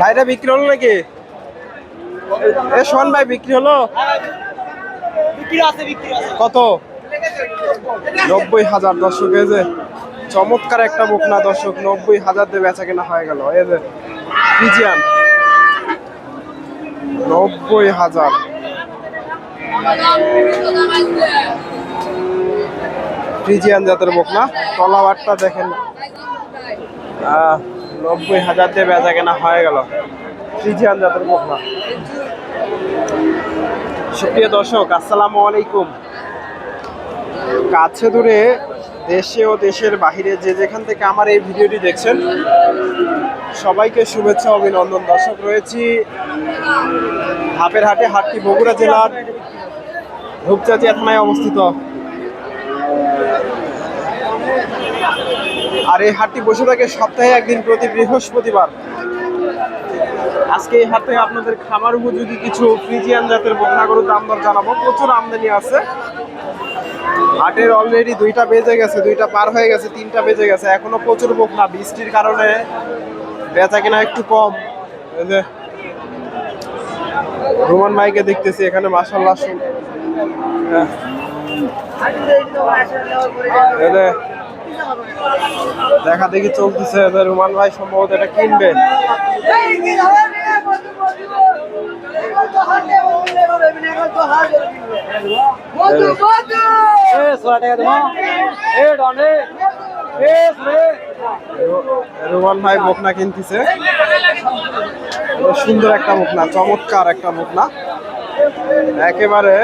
ভাইটা বিক্রি হলো নাকি? এ শোন ভাই বিক্রি হলো? কত? নব্বই হাজার দর্শক এই যে চমৎকার একটা বুক না দর্শক নব্বই হাজার দিয়ে বেচা কেনা হয়ে গেল এই যে ফ্রিজিয়ান নব্বই হাজার। ফ্রিজিয়ান জাতের বকনা তলাবারটা দেখেন। নব্বই হাজার দিয়ে বেচা কেনা হয়ে গেল। ফ্রিজিয়ান জাতের বকনা সুপ্রিয় দর্শক, আসসালামু আলাইকুম। কাছে দূরে দেশে ও দেশের বাহিরে যে যেখান থেকে আমার এই ভিডিওটি দেখছেন, সবাইকে শুভেচ্ছা, অভিনন্দন। দর্শক, রয়েছি হাপের হাটে, হাটটি বগুড়া জেলার ধূপচাচিয়া থানায় অবস্থিত। আর এই হাটটি বসে থাকে সপ্তাহে একদিন প্রতি বৃহস্পতিবার। আজকে এই হাট আপনাদের খামার উপযোগী কিছু ফ্রিজিয়ান জাতের বকনা গরুর দাম দর জানাব। প্রচুর আমদানি আছে। হাটের অলরেডি দুইটা বেজে গেছে, দুইটা পার হয়ে গেছে, তিনটা বেজে গেছে। এখনও প্রচুর বকনা, বৃষ্টির কারণে বেচা কিনা একটু কম। রোমান ভাইকে দেখতেছি এখানে মাসাল্লাহ দেখা দেখি চলতেছে রোমান ভাই সম্ভবত এটা কিনবে। রুমান ভাই বকনা কিনতেছে। সুন্দর একটা বকনা, চমৎকার একটা বকনা। একেবারে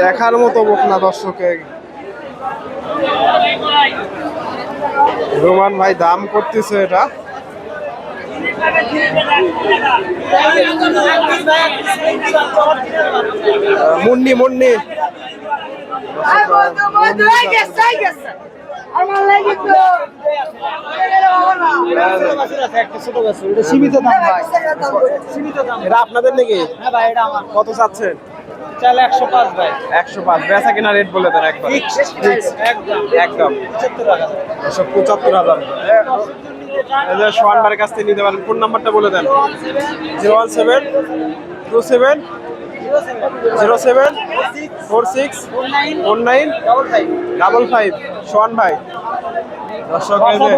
দেখার মতো বকনা দর্শকে। রোমান ভাই দাম করতেছে এটা। মুন্নি মুন্নি। সীমিত দাম ভাই। সীমিত দাম। এটা আপনাদের নাকি? হ্যাঁ ভাই এটা আমার। কত চাচ্ছেন? চাল একশো পাঁচ ভাই। একশো পাঁচ বেচা কিনা রেট বলে দেন একবার। একদম। একদম। পঁচাত্তর টাকা একশো পঁচাত্তর হাজার। এই যে সোহানবার কাছ থেকে নিতে পারেন ফোন নাম্বারটা বলে দেন। Zero one seven two seven zero seven four six four nine double five. Sohan ভাই দর্শক এই যে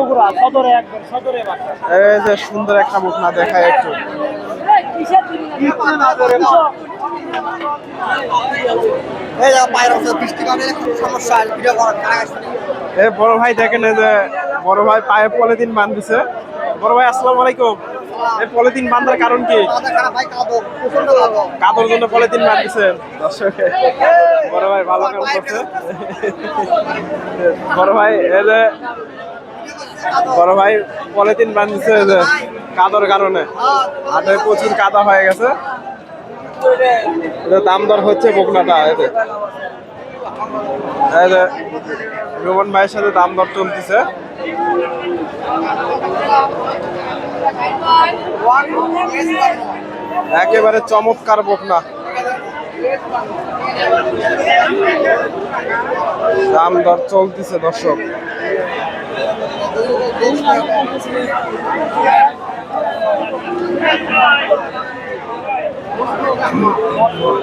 সদরে একবার সদরে বাসা। এই যে সুন্দর একটা মুখ না দেখায় একটু। এ বড় ভাই দেখেন যে বড় ভাই পায়ে পলিথিন বাঁধতেছে। বড় ভাই আসসালামু আলাইকুম। এই পলিথিন বাঁধার কারণ কি? কাদর জন্য পলিথিন বাঁধতেছেন। দর্শকে বড় ভাই ভালো কাজ করছে। বড় ভাই এই যে বড় ভাই পলিথিন বাঁধতেছে এই যে কাদর কারণে। হাটে প্রচুর কাদা হয়ে গেছে। এটা দাম দর হচ্ছে বকনাটা যে। রোমন ভাইয়ের সাথে দাম দর চলতেছে। একেবারে চমৎকার বকনা। দাম দর চলতেছে, দর্শক।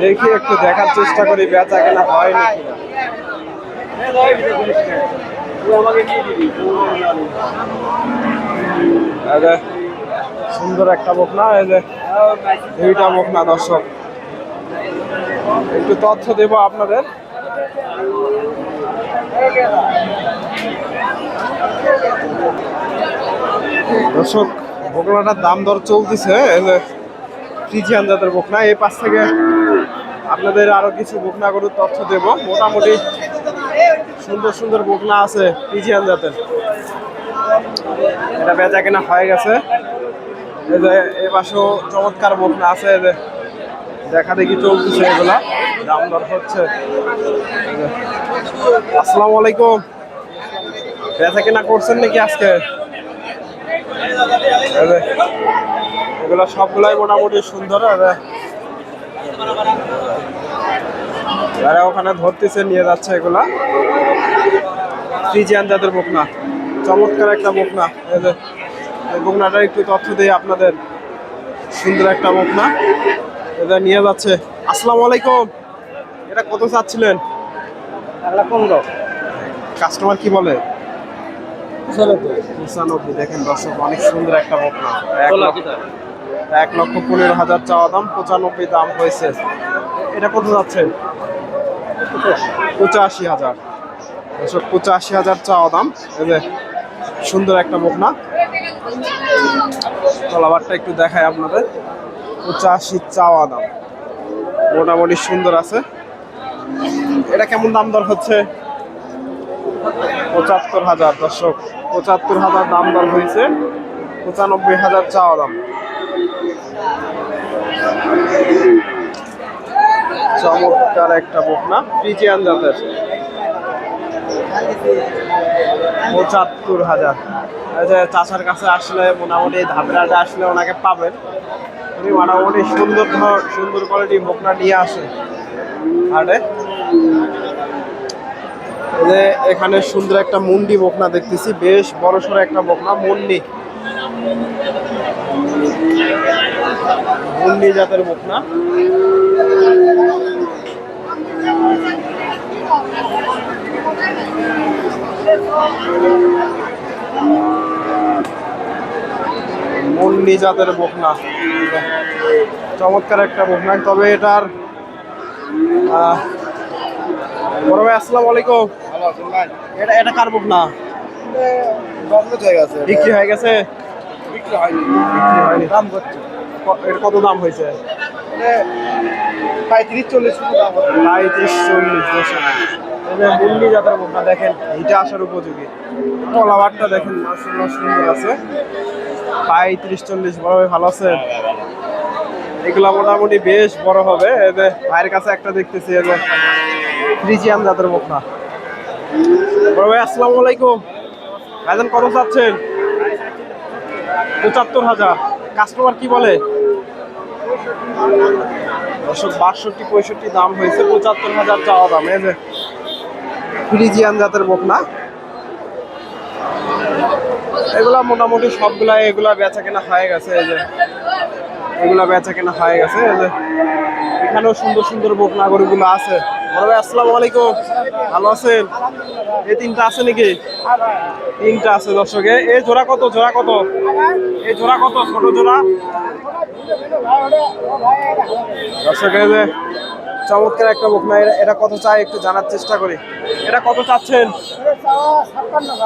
দেখি একটু দেখার চেষ্টা করি বেচা কেনা হয় নাকি? সুন্দর একটা বকনা এই যে, দুইটা বকনা দর্শক। একটু তথ্য দেব আপনাদের। দর্শক বকনাটার দাম দর চলতেছে ফ্রিজিয়ান জাতের বকনা। এই পাশ থেকে আপনাদের আরও কিছু বকনা গরুর তথ্য দেব। মোটামুটি সুন্দর সুন্দর বকনা আছে ফ্রিজিয়ান জাতের। এটা বেচা কেনা হয়ে গেছে। এই যে এই পাশেও চমৎকার বকনা আছে। দেখা দেখি চলতেছে এগুলা। দাম দর হচ্ছে। আসসালামু আলাইকুম। বেচা কেনা করছেন নাকি আজকে? এগুলা সবগুলাই মোটামুটি সুন্দর আর যারা ওখানে ধরতেছে নিয়ে যাচ্ছে এগুলা। ফ্রিজিয়ান জাতের বকনা। চমৎকার একটা বকনা। বকনাটার একটু তথ্য দিয়ে আপনাদের। সুন্দর একটা বকনা। এটা নিয়ে যাচ্ছে। আসসালামু আলাইকুম। এটা কত চাচ্ছিলেন? পনেরো। কাস্টমার কি বলে? পঁচানব্বই। দেখেন দর্শক অনেক সুন্দর একটা বকনা। এক লক্ষ পনেরো হাজার চাওয়া দাম, পঁচানব্বই দাম হয়েছে। এটা কত যাচ্ছে? পঁচাশি হাজার। পঁচাশি হাজার চাওয়া দাম। এই যে সুন্দর একটা বকনা। তলাবারটা একটু দেখায় আপনাদের। পঁচাশি চাওয়া দাম। মোটামুটি সুন্দর আছে। এটা কেমন দাম দর হচ্ছে? পঁচাত্তর হাজার। দর্শক, পঁচাত্তর হাজার দাম দর হয়েছে। পঁচানব্বই হাজার চাওয়া দাম। চমৎকার একটা বকনা ফ্রিজিয়ান জাতের। পঁচাত্তর হাজার। চাষার কাছে আসলে মোটামুটি ধাপড়াটা আসলে ওনাকে পাবেন। উনি মোটামুটি সুন্দর ধর- সুন্দর কোয়ালিটি বকনা নিয়ে আসে। যে এখানে সুন্দর একটা মুন্ডি বকনা দেখতেছি। বেশ বড় সড়ো একটা বকনা মুন্ডি। মুন্ডি জাতের বকনা মুন্ডি জাতের বকনা চমৎকার একটা বকনা তবে এটার বড় ভাই আসসালামু আলাইকুম। এটা এটা কার বকনা বিক্রি হয়ে গেছে? বিক্রি হয়নি। বিক্রি হয়নি। দাম করছে এর কত দাম হয়েছে? পঁয়ত্রিশ চল্লিশ পঁয়ত্রিশ চল্লিশ বছর। মুন্ডি জাতের বকনা দেখেন এটা আসার উপযোগী। কলাবারটা দেখেন মাসাল্লাহ সুন্দর আছে। পঁয়ত্রিশ চল্লিশ বড় ভাই ভালো আছে। এগুলা মোটামুটি বেশ বড় হবে। যে ভাইয়ের কাছে একটা দেখতেছি ফ্রিজিয়ান জাতের বকনা বড় ভাই আসসালামু আলাইকুম। ভাইজান কত চাচ্ছেন? পঁচাত্তর হাজার। কাস্টমার কি বলে? বাষট্টি, পঁয়ষট্টি দাম হয়েছে পঁচাত্তর হাজার চাওয়া দাম। এই যে, ফ্রিজিয়ান জাতের বকনা। এগুলা মোটামুটি সবগুলা এগুলা বেচা কেনা হয়ে গেছে, এই যে। এগুলা বেচা কেনা হয়ে গেছে, এই যে। এখানেও সুন্দর সুন্দর বকনা গরুগুলো আছে। ভাই, আসসালামু আলাইকুম। ভালো এই তিনটা আছে নাকি? তিনটা আছে এই কত? কত? কত? ছোট চমৎকার একটা বকনা এটা- এটা কত চাই একটু জানার চেষ্টা করি। এটা কত চাচ্ছেন?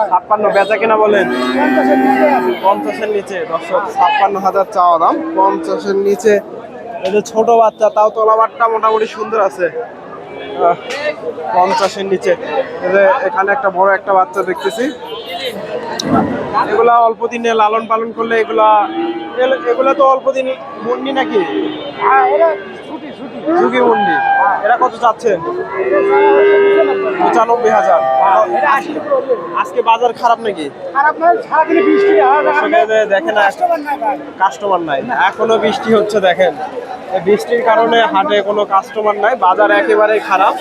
ছাপ্পান্ন। বেচা কিনা বলেন? পঞ্চাশের নিচে। দর্শক, ছাপ্পান্ন হাজার চাওয়া দাম। পঞ্চাশের নিচে। ছোট বাচ্চা, তাও তলাবারটা মোটামুটি সুন্দর আছে। পঞ্চাশের নিচে। এখানে একটা বড় একটা বাচ্চা দেখতেছি। এগুলা অল্প দিনে লালন পালন করলে এগুলা এগুলা- তো অল্প দিন মুন্ডি নাকি? ঝুঁকি মুন্ডি। এটা কত চাচ্ছেন পঁচানব্বই হাজার। আজকে বাজার খারাপ নাকি? হয় যে দেখেন কাস্টমার নাই। এখনও বৃষ্টি হচ্ছে দেখেন। বৃষ্টির কারণে হাটে কোনো কাস্টমার নাই, বাজার একেবারে খারাপ।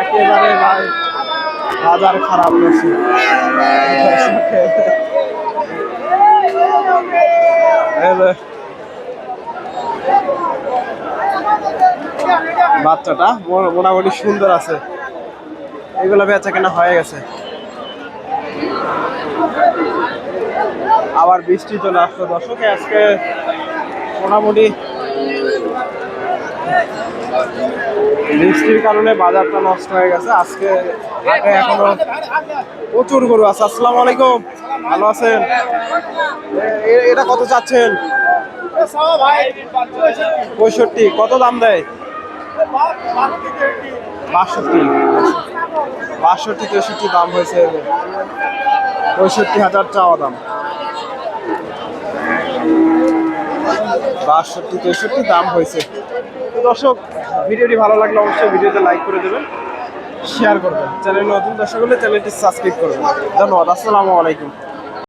একেবারে বাজার খারাপ হচ্ছে বাচ্চাটা মোটামুটি সুন্দর আছে। এগুলো বেচা কেনা হয়ে গেছে। আবার বৃষ্টি চলে আসলো দর্শক আজকে মোটামুটি বৃষ্টির কারণে বাজারটা নষ্ট হয়ে গেছে। আজকে হাটে এখনও প্রচুর গরু আছে। আসসালামু আলাইকুম। ভালো আছেন? এটা কত চাচ্ছেন? পঁয়ষট্টি। কত দাম দেয়? বাষট্টি। বাষট্টি, তেষট্টি দাম হয়েছে। পঁয়ষট্টি হাজার চাওয়া দাম। বাষট্টি, তেষট্টি, দাম হয়েছে। দর্শক, ভিডিওটি ভালো লাগলে অবশ্যই ভিডিওতে লাইক করে দেবেন শেয়ার করবেন। চ্যানেল নতুন দর্শক হলে চ্যানেলটি সাবস্ক্রাইব করবেন। ধন্যবাদ, আসসালামু আলাইকুম।